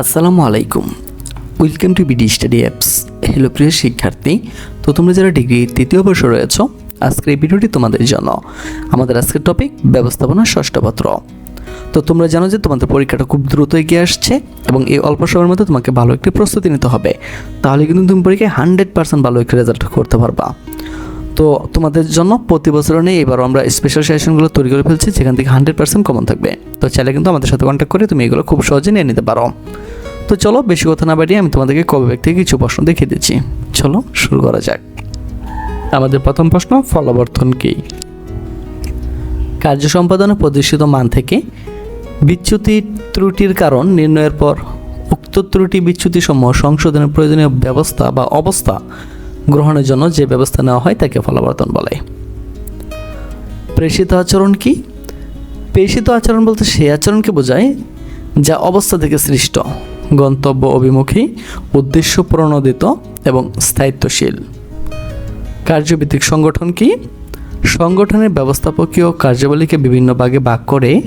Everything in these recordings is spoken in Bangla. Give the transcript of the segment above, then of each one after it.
আসসালামু আলাইকুম। Welcome to BD study apps hello প্রিয় শিক্ষার্থী। তো তোমরা যারা ডিগ্রি তৃতীয় বর্ষ রয়েছ, আজকের এই ভিডিওটি তোমাদের জন্য। আমাদের আজকের টপিক ব্যবস্থাপনা ষষ্ঠ পত্র। তো তোমরা জানো যে তোমাদের পরীক্ষাটা খুব দ্রুত এগিয়ে আসছে এবং এই অল্প সময়ের মধ্যে তোমাকে ভালো একটি প্রস্তুতি নিতে হবে। তাহলে কিন্তু তুমি পরীক্ষায় হান্ড্রেড পার্সেন্ট ভালো একটি রেজাল্ট করতে পারবা। তো তোমাদের জন্য প্রতি বছর নেই, এবারও আমরা স্পেশাল সেশনগুলো তৈরি করে ফেলছি, যেখান থেকে হান্ড্রেড পার্সেন্ট কমন থাকবে। তো চাইলে কিন্তু আমাদের সাথে কন্ট্যাক্ট করে তুমি এগুলো খুব সহজে নিয়ে নিতে পারো। তো চলো, বেশি কথা না বাড়িয়ে আমি তোমাদেরকে কবে থেকে কিছু প্রশ্ন দেখিয়ে দিচ্ছি। চলো, শুরু করা যাক। আমাদের প্রথম প্রশ্ন ফলবর্ধন কী? কার্য সম্পাদনে প্রদর্শিত মান থেকে বিচ্যুতি ত্রুটির কারণ নির্ণয়ের পর উক্ত ত্রুটি বিচ্যুতি সমূহ সংশোধনের প্রয়োজনীয় ব্যবস্থা বা অবস্থা গ্রহণের জন্য যে ব্যবস্থা নেওয়া হয় তাকে ফলাবর্তন বলে। প্রেষিত আচরণ কি? প্রেষিত আচরণ বলতে সেই আচরণকে বোঝায় যা অবস্থা থেকে সৃষ্ট, গন্তব্য অভিমুখী উদ্দেশ্য প্রণোদিত এবং স্থায়িত্বশীল। কার্যভিত্তিক সংগঠন কি? সংগঠনের ব্যবস্থাপকীয় কার্যাবলীকে বিভিন্ন ভাগে ভাগ করে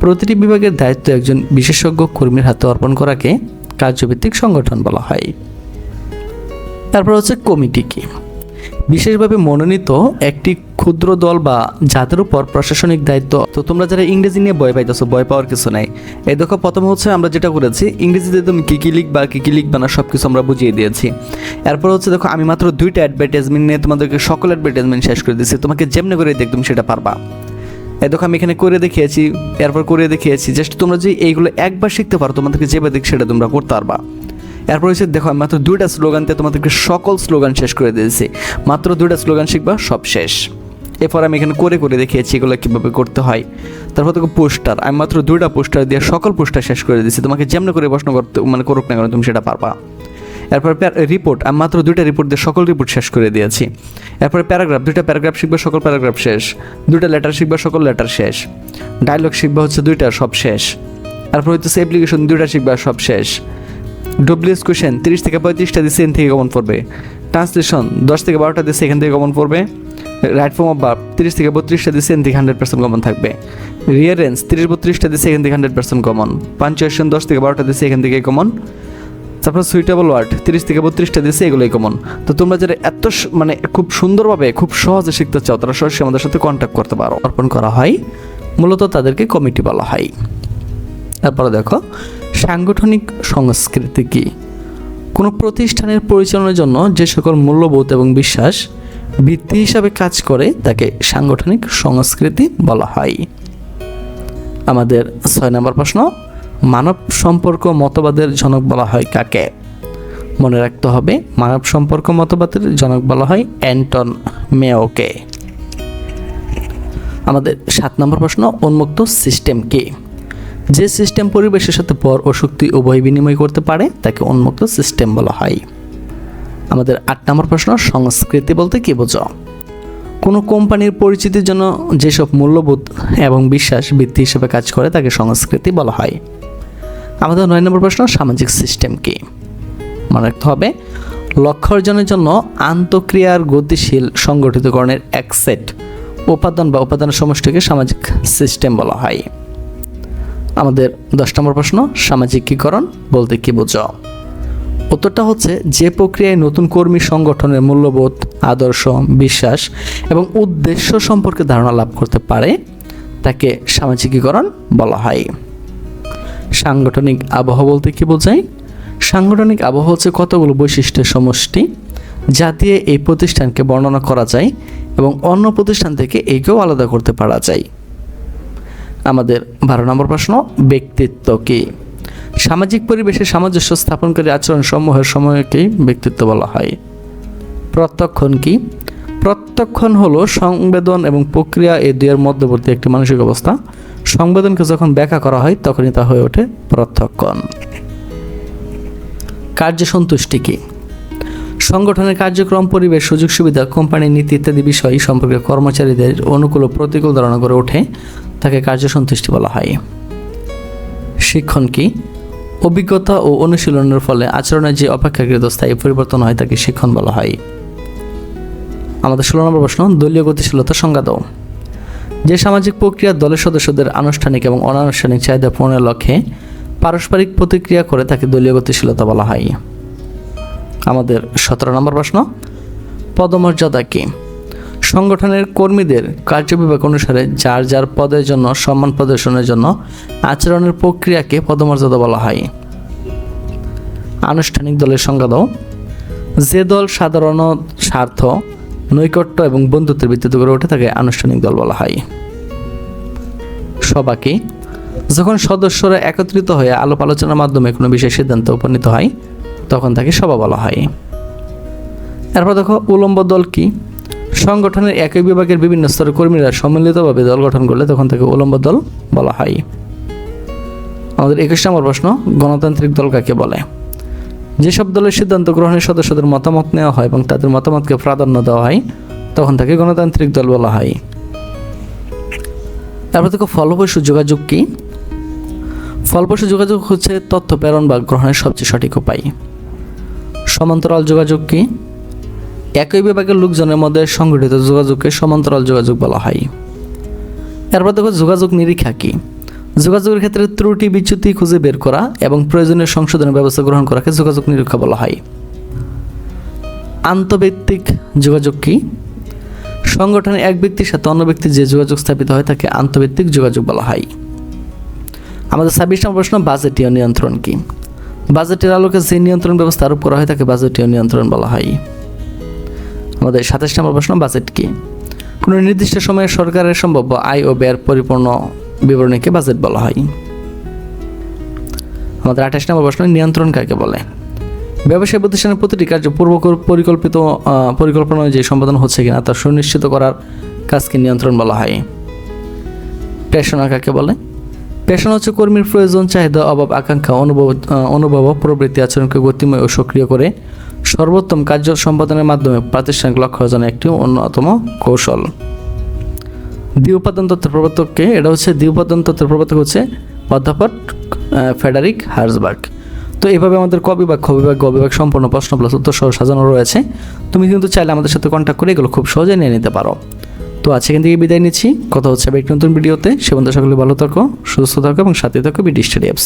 প্রতিটি বিভাগের দায়িত্ব একজন বিশেষজ্ঞ কর্মীর হাতে অর্পণ করাকে কার্যভিত্তিক সংগঠন বলা হয়। তারপর হচ্ছে কমিটি কি? বিশেষভাবে মনোনীত একটি ক্ষুদ্র দল বা যাদের উপর প্রশাসনিক দায়িত্ব। তো তোমরা যারা ইংরেজি নিয়ে ভয় পাইতেছো, ভয় পাওয়ার কিছু নাই। এই দেখো, প্রথম হচ্ছে আমরা যেটা করেছি, ইংরেজিতে তুমি কী কী লিখবা, কী কী লিখবা না সব কিছু আমরা বুঝিয়ে দিয়েছি। এরপর হচ্ছে দেখো, আমি মাত্র দুইটা অ্যাডভার্টাইজমেন্ট নিয়ে তোমাদেরকে সকল অ্যাডভার্টাইজমেন্ট শেষ করে দিয়েছি। তোমাকে যেমনি করে দেখ তুমি সেটা পারবা। এই দেখো, আমি এখানে করে দেখিয়েছি, এরপর করে দেখিয়েছি জাস্ট তোমরা যে এইগুলো একবার শিখতে পারো, তোমাদেরকে যেভাবে দেখ সেটা তোমরা করতে পারবা। এরপর হচ্ছে দেখো, আমি মাত্র দুইটা স্লোগান দিয়ে তোমাদেরকে সকল স্লোগান শেষ করে দিয়েছি। মাত্র দুইটা স্লোগান শিখবা, সব শেষ। এরপর আমি এখানে করে করে দেখিয়েছি এগুলো কীভাবে করতে হয়। তারপর দেখো, পোস্টার। আমি মাত্র দুইটা পোস্টার দিয়ে সকল পোস্টার শেষ করে দিয়েছি। তোমাকে যেমন করে প্রশ্ন করতে মানে করুক না কেন, তুমি সেটা পারবা। এরপর রিপোর্ট আমি মাত্র দুইটা রিপোর্ট দিয়ে সকল রিপোর্ট শেষ করে দিয়েছি। এরপরে প্যারাগ্রাফ দুইটা প্যারাগ্রাফ শিখবে, সকল প্যারাগ্রাফ শেষ। দুইটা লেটার শিখবে, সকল লেটার শেষ। ডায়লগ শিখবে হচ্ছে দুইটা, সব শেষ। তারপর হচ্ছে অ্যাপ্লিকেশন দুইটা শিখবে, সব শেষ। ডব্লিউএস কোশ্চেন তিরিশ থেকে পঁয়ত্রিশটা দিচ্ছে এখান থেকে কমন পড়বে। ট্রান্সলেশন দশ থেকে বারোটা দিচ্ছে এখান থেকে কমন পড়বে। রাইট ফর্ম অফ বার্ব তিরিশ থেকে বত্রিশটা দিচ্ছে এখান থেকে হান্ড্রেড পার্সেন্ট কমন থাকবে। রিয়ারেন্স তিরিশ বত্রিশটা দিচ্ছে এখান থেকে হান্ড্রেড পার্সেন্ট কমন পাঞ্চুয়েশন দশ থেকে বারোটা দিচ্ছে এখান থেকে কমন তারপর সুইটেবল ওয়ার্ড তিরিশ থেকে বত্রিশটা দিচ্ছে এগুলোই কমন তো তোমরা যারা এত মানে খুব সুন্দরভাবে, খুব সহজে শিখতে চাও, তারা সরাসরি আমাদের সাথে কন্ট্যাক্ট করতে পারো। অর্পণ করা হয়। মূলত তাদেরকে কমিটি বলা হয়। তারপরে দেখো সাংগঠনিক সংস্কৃতি কি? কোনো প্রতিষ্ঠানের পরিচালনার জন্য যে সকল মূল্যবোধ এবং বিশ্বাস ভিত্তি হিসাবে কাজ করে তাকে সাংগঠনিক সংস্কৃতি বলা হয়। আমাদের ছয় নম্বর প্রশ্ন, মানব সম্পর্ক মতবাদের জনক বলা হয় কাকে? মনে রাখতে হবে, মানব সম্পর্ক মতবাদের জনক বলা হয় অ্যান্টন মেওকে। আমাদের সাত নম্বর প্রশ্ন, উন্মুক্ত সিস্টেম কি? যে সিস্টেম পরিবেশের সাথে পর ও শক্তি উভয় বিনিময় করতে পারে, তাকে উন্মুক্ত সিস্টেম বলা হয়। আমাদের আট নম্বর প্রশ্ন, সংস্কৃতি বলতে কি বোঝো? কোনো কোম্পানির পরিচিতির জন্য যেসব মূল্যবোধ এবং বিশ্বাস ভিত্তি হিসেবে কাজ করে, তাকে সংস্কৃতি বলা হয়। আমাদের নয় নম্বর প্রশ্ন, সামাজিক সিস্টেম কি? মনে রাখতে হবে, লক্ষ্য অর্জনের জন্য আন্তঃক্রিয়ার গতিশীল সংগঠিতকরণের এক সেট, উপাদান বা উপাদানের সমষ্টিকে সামাজিক সিস্টেম বলা হয়। আমাদের দশ নম্বর প্রশ্ন, সামাজিকীকরণ বলতে কি বোঝো? উত্তরটা হচ্ছে, যে প্রক্রিয়ায় নতুন কর্মী সংগঠনের মূল্যবোধ, আদর্শ, বিশ্বাস এবং উদ্দেশ্য সম্পর্কে ধারণা লাভ করতে পারে, তাকে সামাজিকীকরণ বলা হয়। সাংগঠনিক আবহাওয়া বলতে কি বোঝায়? সাংগঠনিক আবহাওয়া হচ্ছে কতগুলো বৈশিষ্ট্যের সমষ্টি, যা দিয়ে এই প্রতিষ্ঠানকে বর্ণনা করা যায় এবং অন্য প্রতিষ্ঠান থেকে একেও আলাদা করতে পারা যায়। আমাদের বারো নম্বর প্রশ্ন, ব্যক্তিত্ব কি? সামাজিক পরিবেশে সামঞ্জস্য স্থাপনকারী আচরণ সমূহের সময়কেই ব্যক্তিত্ব বলা হয়। প্রত্যক্ষণ কি? প্রত্যক্ষণ হলো সংবেদন এবং প্রক্রিয়া এই দুয়ের মধ্যবর্তী একটি মানসিক অবস্থা। সংবেদনকে যখন ব্যাখ্যা করা হয়, তখনই তা হয়ে ওঠে প্রত্যক্ষণ। কার্য সন্তুষ্টি কি? সংগঠনের কার্যক্রম, পরিবেশ, সুযোগ সুবিধা কোম্পানির নীতি ইত্যাদি বিষয় সম্পর্কে কর্মচারীদের অনুকূল প্রতিকূল ধারণা করে ওঠে, তাকে কার্য সন্তুষ্টি বলা হয়। শিক্ষণ কি? অভিজ্ঞতা ও অনুশীলনের ফলে আচরণের যে অপেক্ষাকৃত স্থায়ী পরিবর্তন হয়, তাকে শিক্ষণ বলা হয়। আমাদের ষোলো নম্বর প্রশ্ন, দলীয় গতিশীলতা সংজ্ঞা দাও। যে সামাজিক প্রক্রিয়া দলের সদস্যদের আনুষ্ঠানিক এবং অনানুষ্ঠানিক চাহিদা পূরণের লক্ষ্যে পারস্পরিক প্রতিক্রিয়া করে তাকে দলীয় গতিশীলতা বলা হয়। আমাদের সতেরো নম্বর প্রশ্ন, পদমর্যাদা কি? সংগঠনের কর্মীদের কার্যবিভাগ অনুসারে যার যার পদের জন্য সম্মান প্রদর্শনের জন্য আচরণের প্রক্রিয়াকে পদমর্যাদা বলা হয়। আনুষ্ঠানিক দলের সংজ্ঞা দাও। যে দল সাধারণ স্বার্থ, নৈকট্য এবং বন্ধুত্বের ভিত্তিতে গড়ে ওঠে, তাকে আনুষ্ঠানিক দল বলা হয়। সবাকে যখন সদস্যরা একত্রিত হয়ে আলোপ আলোচনার মাধ্যমে কোনো বিষয়ে সিদ্ধান্তে উপনীত হয় তখন তাকে সভা বলা হয়। এরপর দেখো, উলম্ব দল কি? সংগঠনের একই বিভাগের বিভিন্ন স্তরের কর্মীরা সম্মিলিতভাবে দল গঠন করলে তখন তাকে উলম্ব দল বলা হয়। আমাদের একুশ নম্বর প্রশ্ন, গণতান্ত্রিক দল কাকে বলে? যেসব দলের সিদ্ধান্ত গ্রহণের সদস্যদের মতামত নেওয়া হয় এবং তাদের মতামতকে প্রাধান্য দেওয়া হয়, তখন তাকে গণতান্ত্রিক দল বলা হয়। তারপর দেখো, ফলপ্রসূ যোগাযোগ কি? ফলপ্রসূ যোগাযোগ হচ্ছে তথ্য প্রেরণ বা গ্রহণের সবচেয়ে সঠিক উপায়। সমান্তরাল যোগাযোগ কি? একই বিভাগের লোকজনের মধ্যে সংগঠিত যোগাযোগকে সমান্তরাল যোগাযোগ বলা হয়। এরপর দেখো যোগাযোগ নিরীক্ষা কি? যোগাযোগের ক্ষেত্রে ত্রুটি, বিচ্যুতি খুঁজে বের করা এবং প্রয়োজনীয় সংশোধনের ব্যবস্থা গ্রহণ করাকে যোগাযোগ নিরীক্ষা বলা হয়। আন্তঃব্যক্তিক যোগাযোগ কি? সংগঠনে এক ব্যক্তির সাথে অন্য ব্যক্তির যে যোগাযোগ স্থাপিত হয় তাকে আন্তঃব্যক্তিক যোগাযোগ বলা হয়। আমাদের ছাব্বিশ নম্বর প্রশ্ন বাজেটীয় নিয়ন্ত্রণ কি? বাজেটের আলোকে যে নিয়ন্ত্রণ ব্যবস্থা আরোপ করা হয় তাকে বাজেটীয় নিয়ন্ত্রণ বলা হয়। আমাদের সাতাশ নম্বর প্রশ্ন, বাজেট কি? কোনো নির্দিষ্ট সময়ে সরকারের সম্ভাব্য আয় ও ব্যয়ের পরিপূর্ণ বিবরণীকে বাজেট বলা হয়। আমাদের আঠাশ নম্বর প্রশ্ন, নিয়ন্ত্রণ কাকে বলে? ব্যবসায় প্রতিষ্ঠানের প্রতিটি কার্য পূর্ব পরিকল্পিত পরিকল্পনা অনুযায়ী সম্পাদন হচ্ছে কিনা তা সুনিশ্চিত করার কাজকে নিয়ন্ত্রণ বলা হয়। পেশনা কাকে বলে? পেশনা হচ্ছে কর্মীর প্রয়োজন, চাহিদা, অভাব, আকাঙ্ক্ষা, অনুভব অনুভব প্রবৃত্তি আচরণকে গতিময় ও সক্রিয় করে। সর্বোত্তম কার্য সম্পাদনের মাধ্যমে প্রাতিষ্ঠানিক লক্ষ্য অর্জনের একটি অন্যতম কৌশল। দ্বি উপাদান তত্ত্বের প্রবর্তককে, এটা হচ্ছে দ্বি উপাদান তত্ত্বের প্রবর্তক হচ্ছে অধ্যাপক ফেডারিক হার্সবার্গ তো এইভাবে আমাদের ক বিভাগ, খ সম্পূর্ণ প্রশ্ন প্লাস উত্তর সহ সাজানো রয়েছে। তুমি কিন্তু চাইলে আমাদের সাথে কন্ট্যাক্ট করে এগুলো খুব সহজে নিয়ে নিতে পারো। তো আজকে এখান থেকে বিদায় নিচ্ছি। কথা হচ্ছে আবার নতুন ভিডিওতে। সে বন্ধু সকলে ভালো থাকো, সুস্থ থাকো এবং সাথে থাকো বিডি স্টাডি অ্যাপসে।